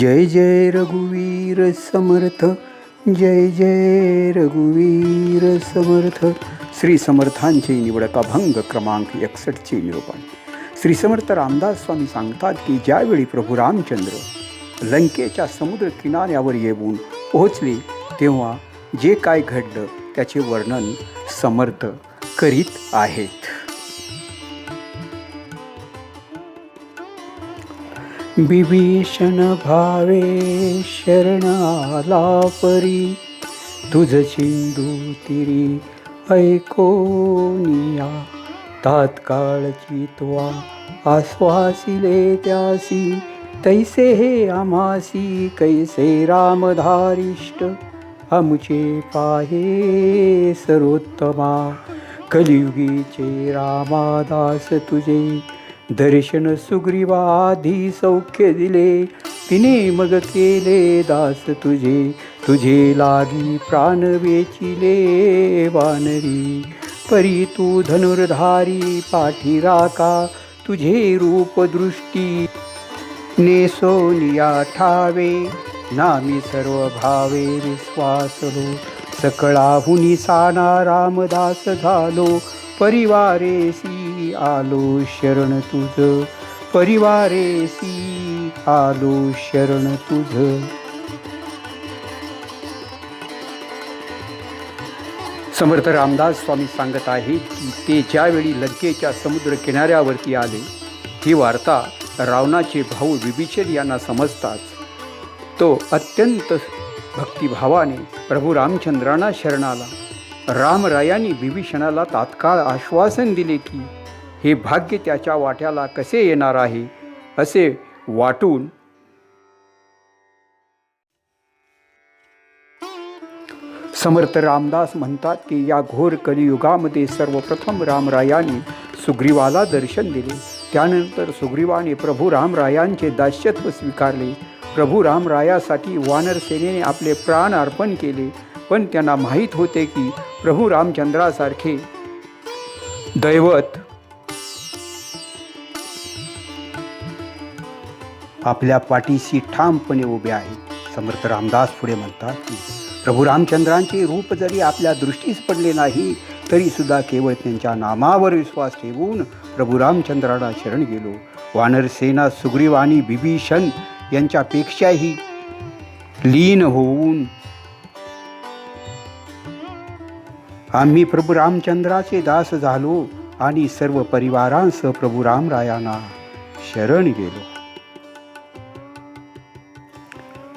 जय जय रघुवीर समर्थ जय जय रघुवीर समर्थ. श्री समर्थांचे निवडक अभंग क्रमांक एकसष्टचे निरूपण. श्री समर्थ रामदास स्वामी सांगतात की ज्यावेळी प्रभू रामचंद्र लंकेच्या समुद्र किनाऱ्यावर येऊन पोहोचले तेव्हा जे काय घडलं त्याचे वर्णन समर्थ करीत आहेत. बिभीषण भावे शरणाला परी तुझ चिंदू तिरी ऐकोनिया तात्काळची त्वा आश्वासिले त्यासी तैसे हे आमासी कैसे रामधारिष्ट आमचे पाहे सर्वोत्तमा कलियुगीचे रामादास तुझे दर्शन सुग्रीवाधी सौख्य दिले. तिने मग केले दास तुझे. तुझे लागी प्राण वेचिले वानरी. परी तू धनुर्धारी पाठी राका तुझे रूप दृष्टी नेसोनिया ठावे. नामी सर्व भावे विश्वासलो हो. सकळाहुनी साना रामदास झालो. परिवारेसी आलो शरण तुझ. परिवारेसी आलो शरण तुझ. समर्थ रामदास स्वामी सांगत आहेत की ते ज्यावेळी लंकेच्या समुद्र किनाऱ्यावरती आले ही वार्ता रावणाचे भाऊ विभीषण यांना समजताच. तो अत्यंत भक्तिभावाने प्रभू रामचंद्रांना शरणाला. रामरायांनी विभीषणाला तात्काळ आश्वासन दिले की हे भाग्य त्याच्या वाट्याला कसे येणार आहे असे वाटून समर्थ रामदास म्हणतात की या घोर कलियुगामध्ये सर्वप्रथम रामरायांनी सुग्रीवाला दर्शन दिले. त्यानंतर सुग्रीवाने प्रभू रामरायांचे दास्यत्व स्वीकारले. प्रभू रामरायासाठी वानर सेनेने आपले प्राण अर्पण केले. पण त्यांना माहीत होते की प्रभू रामचंद्रासारखे दैवत आपल्या पाठीशी ठामपणे उभे आहे. समर्थ रामदास पुढे म्हणतात की प्रभू रामचंद्रांचे रूप जरी आपल्या दृष्टीस पडले नाही तरी सुद्धा केवळ त्यांच्या नामावर विश्वास ठेवून प्रभू रामचंद्राला शरण गेलो. वानरसेना सुग्रीव आणि बिभीषण यांच्यापेक्षाही लीन होऊन आम्ही प्रभू रामचंद्राचे दास झालो आणि सर्व परिवारांसह प्रभू रामरायांना शरण गेलो.